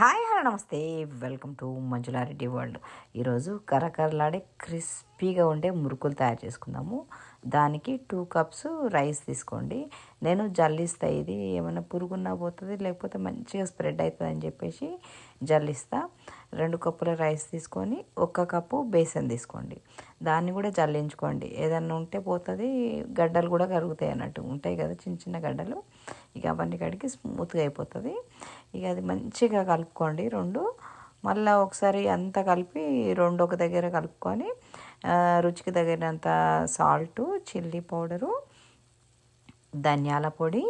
Hi hello నమస్తే. Welcome to Manjula Reddy world. ఈరోజు కరకరలాడే క్రిస్పీగా ఉండే మురుకులు తయారు చేసుకుందాము. దానికి టూ కప్స్ రైస్ తీసుకోండి. నేను జల్లిస్తా ఇది ఏమైనా పురుగున్నా పోతుంది లేకపోతే మంచిగా స్ప్రెడ్ అవుతుంది అని చెప్పేసి జల్లిస్తా. రెండు కప్పుల రైస్ తీసుకొని ఒక్క కప్పు బేసన్ తీసుకోండి. దాన్ని కూడా జల్లించుకోండి. ఏదన్నా ఉంటే పోతుంది గడ్డలు కూడా కరుగుతాయి అన్నట్టు. ఉంటాయి కదా చిన్న చిన్న గడ్డలు ఇక అవన్నీ కడిగి స్మూత్గా అయిపోతుంది. ఇక అది మంచిగా కలుపుకోండి. రెండు మళ్ళీ ఒకసారి అంతా కలిపి రెండు ఒక దగ్గర కలుపుకొని రుచికి తగినంత సాల్టు చిల్లీ పౌడరు ధనియాల పొడి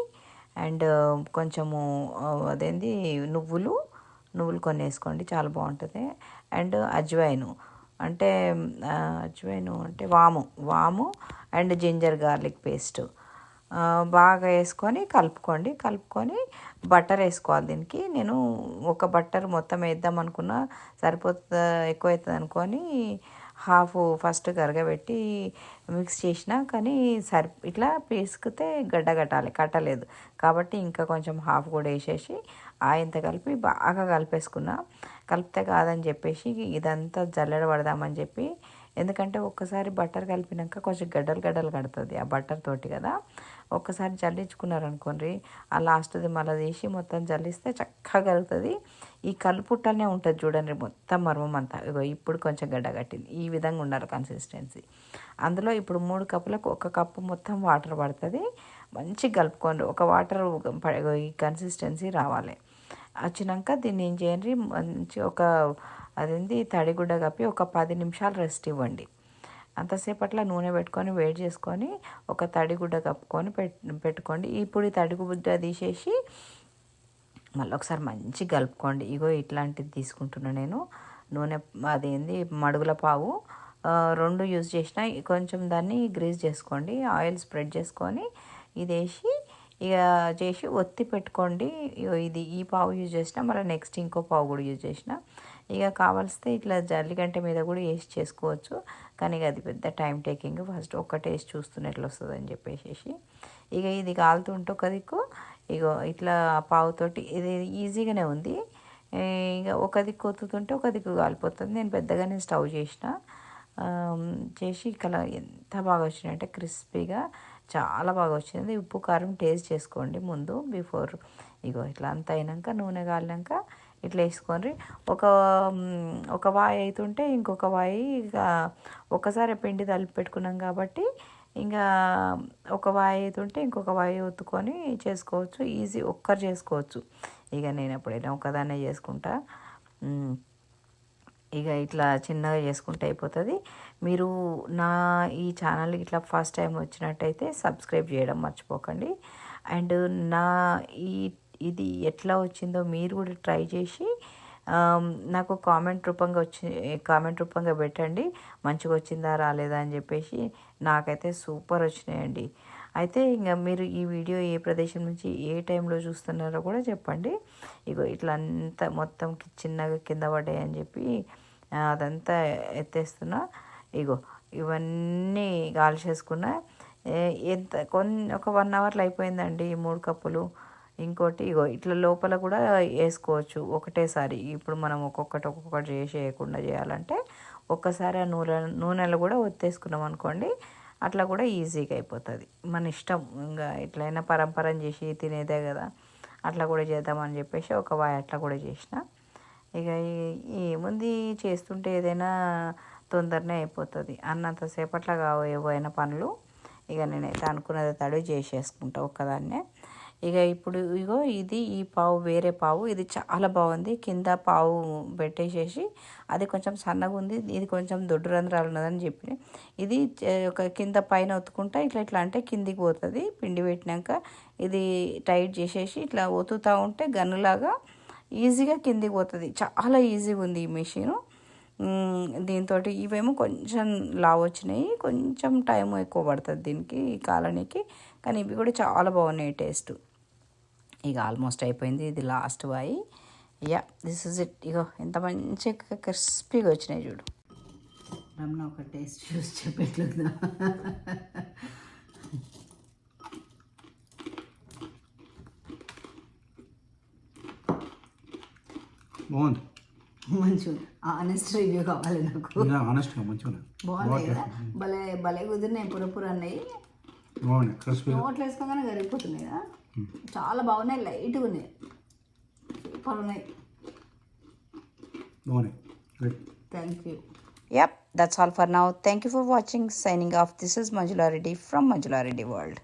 అండ్ కొంచెము అదేంది నువ్వులు. నువ్వులు కొన్ని వేసుకోండి చాలా బాగుంటుంది. అండ్ అజ్వైను. అంటే అజ్వైను అంటే వాము. వాము అండ్ జింజర్ గార్లిక్ పేస్ట్. బాగా వేసుకొని కలుపుకోండి. కలుపుకొని బటర్ వేసుకోవాలి దీనికి. నేను ఒక బట్టర్ మొత్తం వేద్దాం అనుకున్నా సరిపోతుంది ఎక్కువ అవుతుంది అనుకొని హాఫ్ ఫస్ట్ కరగబెట్టి మిక్స్ చేసిన కానీ సరి ఇట్లా పీసుకుతే గడ్డ కట్టాలి కట్టలేదు. కాబట్టి ఇంకా కొంచెం హాఫ్ కూడా వేసేసి ఆయంత కలిపి బాగా కలిపేసుకున్నా. కలిపితే కాదని చెప్పేసి ఇదంతా జల్లెడ పడదామని చెప్పి ఎందుకంటే ఒక్కసారి బట్టర్ కలిపినాక కొంచెం గడ్డలు గడ్డలు కడుతుంది ఆ బట్టర్ తోటి కదా. ఒక్కసారి జల్లించుకున్నారనుకోండి ఆ లాస్ట్ది మళ్ళీ తీసి మొత్తం జల్లిస్తే చక్కగా కలుగుతుంది. ఈ కలుపుట్టనే ఉంటుంది చూడండి మొత్తం మర్మం అంతా. ఇగో ఇప్పుడు కొంచెం గడ్డ కట్టింది. ఈ విధంగా ఉండాలి కన్సిస్టెన్సీ అందులో ఇప్పుడు మూడు కప్పులకు ఒక కప్పు మొత్తం వాటర్ పడుతుంది. మంచిగా కలుపుకోండి. ఒక వాటర్ ఈ కన్సిస్టెన్సీ రావాలి. వచ్చినాక దీన్ని ఏం చేయండి? మంచి ఒక అదేంటి తడిగుడ్డ కప్పి ఒక పది నిమిషాలు రెస్ట్ ఇవ్వండి. అంతసేపట్లో నూనె పెట్టుకొని వేడి చేసుకొని ఒక తడిగుడ్డ కప్పుకొని పెట్ పెట్టుకోండి. ఇప్పుడు ఈ తడిగుడ్డ తీసేసి మళ్ళీ ఒకసారి మంచి కలుపుకోండి. ఇగో ఇట్లాంటిది తీసుకుంటున్నా నేను. నూనె అదేంది మడుగుల పావు రెండు యూజ్ చేసిన కొంచెం దాన్ని గ్రీజ్ చేసుకోండి. ఆయిల్ స్ప్రెడ్ చేసుకొని ఇది వేసి ఇక చేసి ఒత్తి పెట్టుకోండి. ఇది ఈ పావు యూజ్ చేసిన మళ్ళీ నెక్స్ట్ ఇంకో పావు కూడా యూజ్ చేసిన. ఇక కావాల్స్తే ఇట్లా జల్లిగంట మీద కూడా వేసి చేసుకోవచ్చు. కానీ ఇక అది పెద్ద టైం టేకింగ్ ఫస్ట్ ఒక్కటే వేసి చూస్తున్న ఎట్లా వస్తుంది అని చెప్పేసి ఇక ఇది కాలుతుంటే ఒక దిక్కు. ఇగో ఇట్లా పావుతోటి ఇది ఈజీగానే ఉంది. ఇక ఒక దిక్కు ఒత్తుతుంటే ఒక దిక్కు కాలిపోతుంది. నేను పెద్దగానే స్టవ్ చేసిన. చేసి ఇక్కడ ఎంత బాగా వచ్చినాయంటే క్రిస్పీగా చాలా బాగా వచ్చింది. ఉప్పు కారం టేస్ట్ చేసుకోండి ముందు బిఫోర్ ఇగో ఇట్లా అంత అయినాక నూనె కాలినాక ఇట్లా వేసుకొని ఒక ఒక వాయి అవుతుంటే ఇంకొక వాయి ఇక ఒకసారి పిండి తలిపి పెట్టుకున్నాం కాబట్టి ఇంకా ఒక వాయి అవుతుంటే ఇంకొక వాయి ఒత్తుకొని చేసుకోవచ్చు. ఈజీ ఒక్కరు చేసుకోవచ్చు. ఇక నేను ఎప్పుడైనా ఒకదాన్నే చేసుకుంటా. ఇక ఇట్లా చిన్నగా చేసుకుంటే అయిపోతుంది. మీరు నా ఈ ఛానల్ ఇట్లా ఫస్ట్ టైం వచ్చినట్టయితే సబ్స్క్రైబ్ చేయడం మర్చిపోకండి. అండ్ నా ఈ ఇది ఎట్లా వచ్చిందో మీరు కూడా ట్రై చేసి నాకు కామెంట్ రూపంగా వచ్చి కామెంట్ రూపంగా పెట్టండి. మంచిగా వచ్చిందా రాలేదా అని చెప్పేసి నాకైతే సూపర్ వచ్చినాయండి. అయితే ఇంకా మీరు ఈ వీడియో ఏ ప్రదేశం నుంచి ఏ టైంలో చూస్తున్నారో కూడా చెప్పండి. ఇగో ఇట్లా అంతా మొత్తం చిన్నగా కింద పడ్డాయి అని చెప్పి అదంతా ఎత్తేస్తున్నా. ఇగో ఇవన్నీ కాల్చేసుకున్నా ఏ- ఎంత కొన్ని ఒక వన్ అవర్లో అయిపోయిందండి ఈ మూడు కప్పులు. ఇంకోటి ఇగో ఇట్లా లోపల కూడా వేసుకోవచ్చు ఒకటేసారి. ఇప్పుడు మనం ఒక్కొక్కటి ఒక్కొక్కటి చేసి వేయకుండా చేయాలంటే ఒక్కసారి ఆ నూనె నూనెలో కూడా ఒత్తేసుకున్నాం అనుకోండి అట్లా కూడా ఈజీగా అయిపోతుంది. మన ఇష్టం ఇంకా ఎట్లయినా పరంపరం చేసి తినేదే కదా అట్లా కూడా చేద్దామని చెప్పేసి ఒక వాయి అట్లా కూడా చేసిన. ఇక ఏముంది చేస్తుంటే ఏదైనా తొందరనే అయిపోతుంది. అన్నంతసేపట్లో కావు ఏవైనా పనులు. ఇక నేనైతే అనుకున్నది తడి చేసేసుకుంటా ఒక్కదాన్నే. ఇక ఇప్పుడు ఇగో ఇది ఈ పావు వేరే పావు ఇది చాలా బాగుంది. కింద పావు పెట్టేసేసి అది కొంచెం సన్నగా ఉంది ఇది కొంచెం దొడ్డు రంధ్రాలు ఉన్నదని చెప్పి ఇది ఒక కింద పైన ఒత్తుకుంటా ఇట్లా ఇట్లా అంటే కిందికి పోతుంది. పిండి పెట్టినాక ఇది టైట్ చేసేసి ఇట్లా ఒత్తుతూ ఉంటే గన్నులాగా ఈజీగా కిందికి పోతుంది. చాలా ఈజీగా ఉంది ఈ మెషిను. దీంతో ఇవేమో కొంచెం లావు వచ్చినాయి. కొంచెం టైం ఎక్కువ పడుతుంది దీనికి కాలనీకి. కానీ ఇవి కూడా చాలా బాగున్నాయి టేస్ట్. ఇక ఆల్మోస్ట్ అయిపోయింది. ఇది లాస్ట్ వాయి యా దిస్ ఇస్ ఇట్ ఇగో ఎంత మంచిగా క్రిస్పీగా వచ్చినాయి చూడు. రమణ ఒక టేస్ట్ చూసి చెప్పేట్లుందా? బాగుంది. మంచిగా ఆనెస్ట్ రివ్యూ కావాలి నాకు. ఇంకా ఆనెస్ట్గా మంచిగా బాగున్నాయి కదా? భలే భలే కుదిరినాయి. పురపుర అన్నాయి. బాగున్నాయి. నోట్లు వేసుకోగానే గరిగిపోతున్నాయి కదా? చాలా బాగున్నాయి లైట్గా ఉన్నాయి సూపర్ ఉన్నాయి బాగున్నాయి thank you Yep, that's all for now. Thank you for watching. Signing off. This is Manjula Reddy from Manjula Reddy World.